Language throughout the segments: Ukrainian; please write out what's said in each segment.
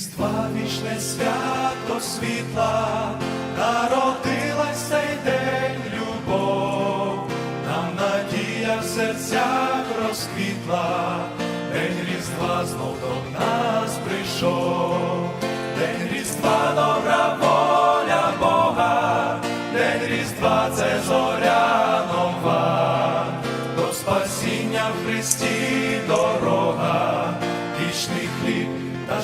Різдва вічне свято світла, народилась цей день любов, нам надія в серцях розквітла,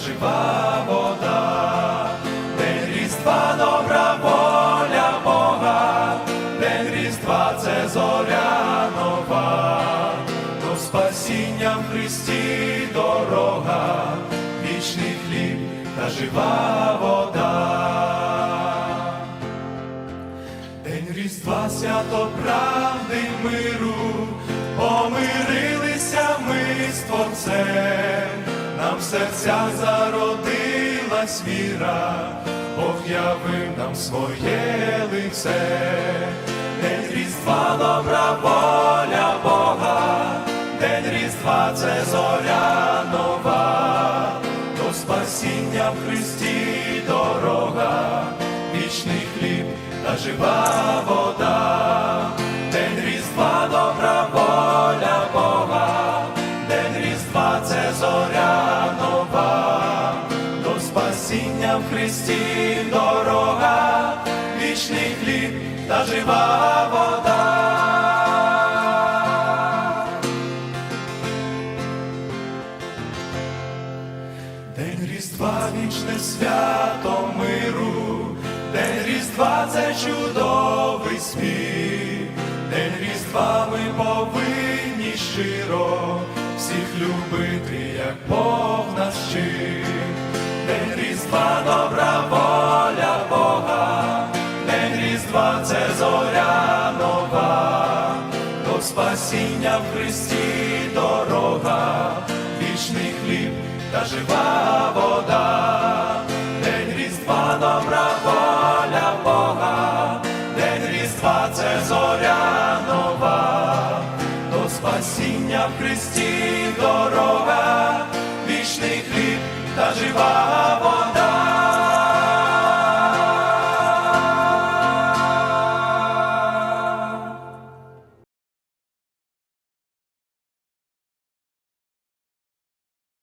жива вода, день Різдва добра воля Бога, день Різдва це зоря нова, до спасіння в Христі дорога, вічний хліб та жива вода. День Різдва свято правди миру, помирилися ми з Творцем, серцях зародилась віра, Бог явив нам своє лице, День Різдва добра воля Бога, День Різдва це зоря нова, до спасіння в Христі дорога, вічний хліб та жива вода, День Різдва добра воля Бога, День Різдва це зоря Христі дорога, вічний хліб та жива вода. День Різдва вічне свято миру, День Різдва це чудовий спів, День Різдва ми повинні щиро всіх любити, як Бог нас вчив. День Різдва добра воля Бога, День Різдва це зоря нова, до спасіння в Христі дорога, вічний хліб та жива вода, День Різдва добра воля Бога, День Різдва це зоря нова, до спасіння в Христі дорога,